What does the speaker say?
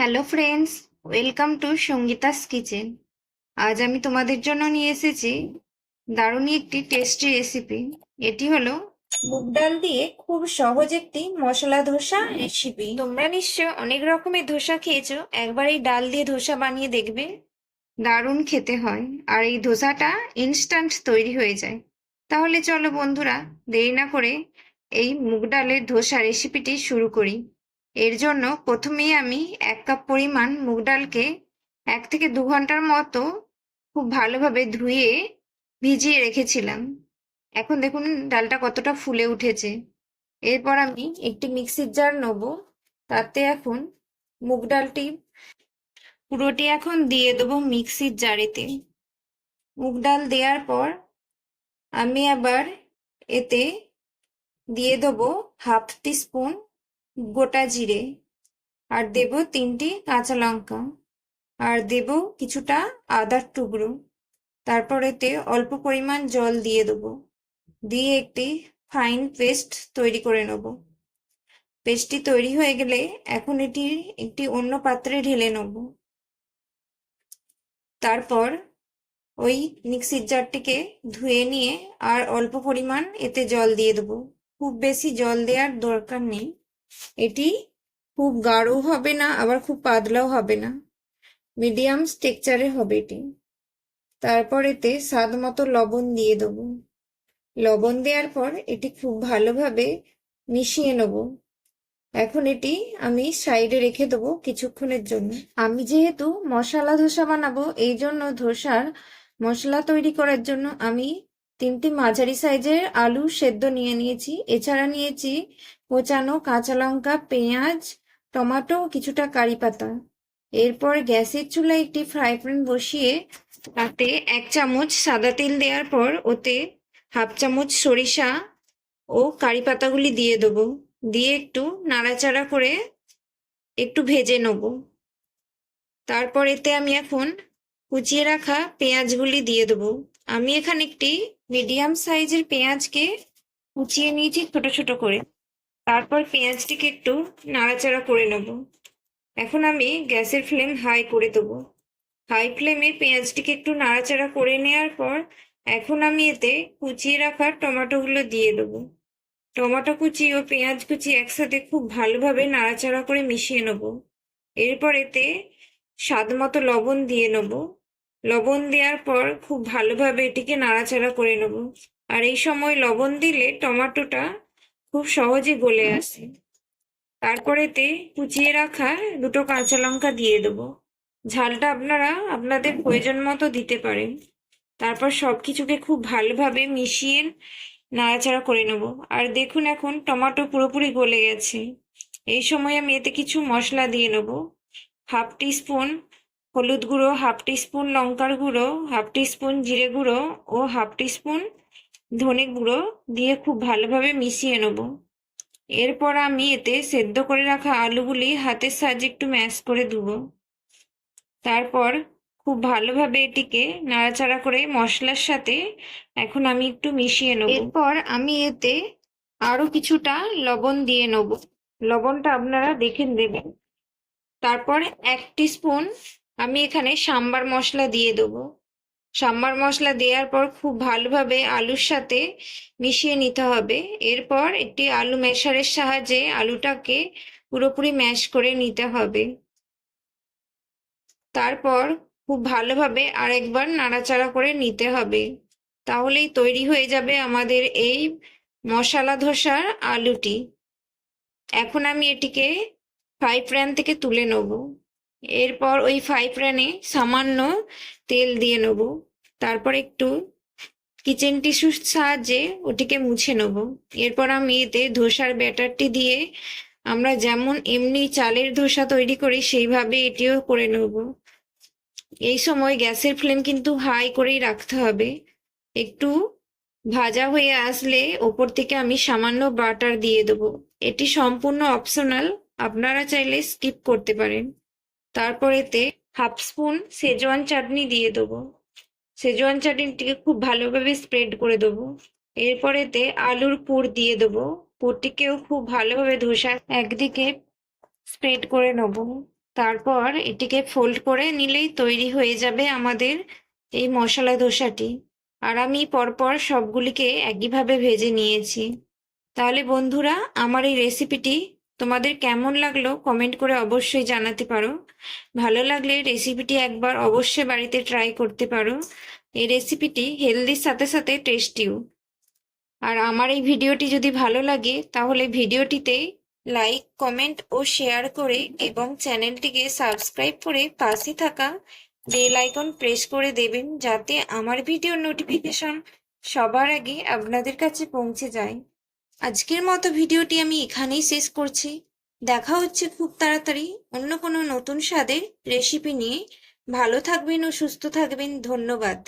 Hello friends welcome to Sangeeta's kitchen আজ আমি তোমাদের জন্য নিয়ে এসেছি দারুণই একটি টেস্টি রেসিপি এটি হলো মুগ ডাল দিয়ে খুব সহজ একটি মশলা ধোসা রেসিপি তোমরা নিশ্চয় অনেক রকমের ধোসা খেয়েছো। একবার এই ডাল দিয়ে ধোসা বানিয়ে দেখবে। দারুণ খেতে হয়। আর এই ধোসাটা ইনস্ট্যান্ট তৈরি হয়ে যায়। তাহলে চলো বন্ধুরা, দেরি না করে এই মুগ ডালের ধোসা রেসিপিটি শুরু করি। এর জন্য প্রথমেই আমি এক কাপ পরিমাণ মুগ ডালকে এক থেকে দু ঘণ্টার মতো খুব ভালোভাবে ধুয়ে ভিজিয়ে রেখেছিলাম। এখন দেখুন ডালটা কতটা ফুলে উঠেছে। এরপর আমি একটি মিক্সির জার নেব। তাতে এখন মুগ ডালটি পুরোটি এখন দিয়ে দেবো মিক্সির জারেতে। মুগ ডাল দেওয়ার পর আমি আবার এতে দিয়ে দেবো হাফ টিস্পুন গোটা জিরে আর দেব তিনটি কাঁচা লঙ্কা আর দেব কিছুটা আদার টুকরো। তারপর এতে অল্প পরিমাণ জল দিয়ে দেবো। দিয়ে একটি ফাইন পেস্ট তৈরি করে নেব। পেস্টটি তৈরি হয়ে গেলে এখন এটি একটি অন্য পাত্রে ঢেলে নেব। তারপর ওই মিক্সির জারটিকে ধুয়ে নিয়ে আর অল্প পরিমাণ এতে জল দিয়ে দেবো। খুব বেশি জল দেওয়ার দরকার নেই। এটি খুব গাঢ়ও হবে না, আবার খুব পাতলাও হবে না। মিডিয়াম স্ট্রেকচারে হবে এটি। তারপর এতে স্বাদ মতো লবণ দিয়ে দেবো। লবণ দেওয়ার পর এটি খুব ভালোভাবে মিশিয়ে নেব। এখন এটি আমি সাইডে রেখে দেবো কিছুক্ষণের জন্য। আমি যেহেতু মশলা ধোসা বানাবো এই জন্য ধোসার মশলা তৈরি করার জন্য আমি তিনটি মাঝারি সাইজের আলু সেদ্ধ নিয়ে নিয়েছি। এছাড়া নিয়েছি কোচানো কাঁচা লঙ্কা, পেঁয়াজ, টমাটো, কিছুটা কারি পাতা। এরপর গ্যাসের চুলায় একটি ফ্রাই প্যান বসিয়ে তাতে এক চামচ সাদা তেল দেওয়ার পর ওতে হাফ চামচ সরিষা ও কারি পাতাগুলি দিয়ে দেবো। দিয়ে একটু নাড়াচাড়া করে একটু ভেজে নেব। তারপর এতে আমি এখন কুচিয়ে রাখা পেঁয়াজগুলি দিয়ে দেবো। আমি এখানে একটি মিডিয়াম সাইজের পেঁয়াজকে কুচিয়ে নিয়েছি, ছোট ছোট করে। তারপর পেঁয়াজটিকে একটু নাড়াচাড়া করে নেব। এখন আমি গ্যাসের ফ্লেম হাই করে দেবো। হাই ফ্লেমে পেঁয়াজটিকে একটু নাড়াচাড়া করে নেওয়ার পর এখন আমি এতে কুচিয়ে রাখা টমেটোগুলো দিয়ে দেবো। টমেটো কুচি ও পেঁয়াজ কুচি একসাথে খুব ভালোভাবে নাড়াচাড়া করে মিশিয়ে নেব। এরপর এতে স্বাদ মতো লবণ দিয়ে নেব। লবণ দেওয়ার পর খুব ভালোভাবে এটিকে নাড়াচাড়া করে নেব। আর এই সময় লবণ দিলে টমেটোটা খুব সহজে গলে আসে। তারপরেতে কুচিয়ে রাখা দুটো কাঁচা লঙ্কা দিয়ে দেবো। ঝালটা আপনারা আপনাদের প্রয়োজন মতো দিতে পারেন। তারপর সব কিছুকে খুব ভালোভাবে মিশিয়ে নাড়াচাড়া করে নেব। আর দেখুন এখন টমেটো পুরোপুরি গলে গেছে। এই সময় আমি এতে কিছু মশলা দিয়ে নেব। হাফ টিস্পুন হলুদ গুঁড়ো হাফ টিস্পুন লঙ্কার গুঁড়ো, হাফ টিস্পুন জিরে গুঁড়ো ও হাফ টিস্পুন ধনে গুঁড়ো দিয়ে খুব ভালোভাবে মিশিয়ে নেব। এরপর আমি এতে সেদ্ধ করে রাখা আলুগুলি হাতের সাহায্যে একটু ম্যাশ করে দেবো তারপর খুব ভালোভাবে এটিকে নাড়াচাড়া করে মশলার সাথে এখন আমি একটু মিশিয়ে নেব। এরপর আমি এতে আরও কিছুটা লবণ দিয়ে নেব। লবণটা আপনারা দেখে দেবেন তারপর এক স্পুন আমি এখানে সাম্বার মশলা দিয়ে দেবো। সাম্বার মশলা দেওয়ার পর খুব ভালোভাবে আলুর সাথে মিশিয়ে নিতে হবে। এরপর একটি আলু মেশারের সাহায্যে আলুটাকে পুরোপুরি ম্যাশ করে নিতে হবে। তারপর খুব ভালোভাবে আরেকবার নাড়াচাড়া করে নিতে হবে। তাহলেই তৈরি হয়ে যাবে আমাদের এই মশলা ধোসার আলুটি। এখন আমি এটিকে ফ্রাই প্যান থেকে তুলে নেব। এরপর ওই ফ্রাই প্যানে সামান্য তেল দিয়ে নেব। তারপর একটু কিচেন টিস্যুর সাহায্যে ওটিকে মুছে নেব। এরপর আমি এতে ধোসার ব্যাটারটি দিয়ে আমরা যেমন এমনি চালের ধোসা তৈরি করি, সেইভাবে এটিও করে নেব। এই সময় গ্যাসের ফ্লেম কিন্তু হাই করেই রাখতে হবে। একটু ভাজা হয়ে আসলে ওপর থেকে আমি সামান্য বাটার দিয়ে দেবো। এটি সম্পূর্ণ অপশনাল আপনারা চাইলে স্কিপ করতে পারেন। তারপর এতে হাফ স্পুন সেজওয়ান চাটনি দিয়ে দেবো। সেজওয়ান চাটনিটিকে খুব ভালোভাবে স্প্রেড করে দেবো। এরপর এতে আলুর পুর দিয়ে দেবো। পুরটিকেও খুব ভালোভাবে ধোসা একদিকে স্প্রেড করে নেব। তারপর এটিকে ফোল্ড করে নিলেই তৈরি হয়ে যাবে আমাদের এই মশলা ধোসাটি। আর আমি পরপর সবগুলিকে একইভাবে ভেজে নিয়েছি। তাহলে বন্ধুরা, আমার এই রেসিপিটি তোমাদের কেমন লাগল কমেন্ট করে অবশ্যই জানাতে পারো। ভালো লাগলে রেসিপিটি একবার অবশ্যই বাড়িতে ট্রাই করতে পারো। এই রেসিপিটি হেলদির সাথে সাথে টেস্টিও আর আমার এই ভিডিওটি যদি ভালো লাগে, তাহলে ভিডিওটিতে লাইক কমেন্ট ও শেয়ার করে এবং চ্যানেলটিকে সাবস্ক্রাইব করে পাশে থাকা বেল আইকন প্রেস করে দেবেন, যাতে আমার ভিডিওর নোটিফিকেশন সবার আগে আপনাদের কাছে পৌঁছে যায়। আজকের মতো ভিডিওটি আমি এখানেই শেষ করছি। দেখা হচ্ছে খুব তাড়াতাড়ি। অন্য কোনো নতুন স্বাদের রেসিপি নিয়ে। ভালো থাকবেন ও সুস্থ থাকবেন। ধন্যবাদ।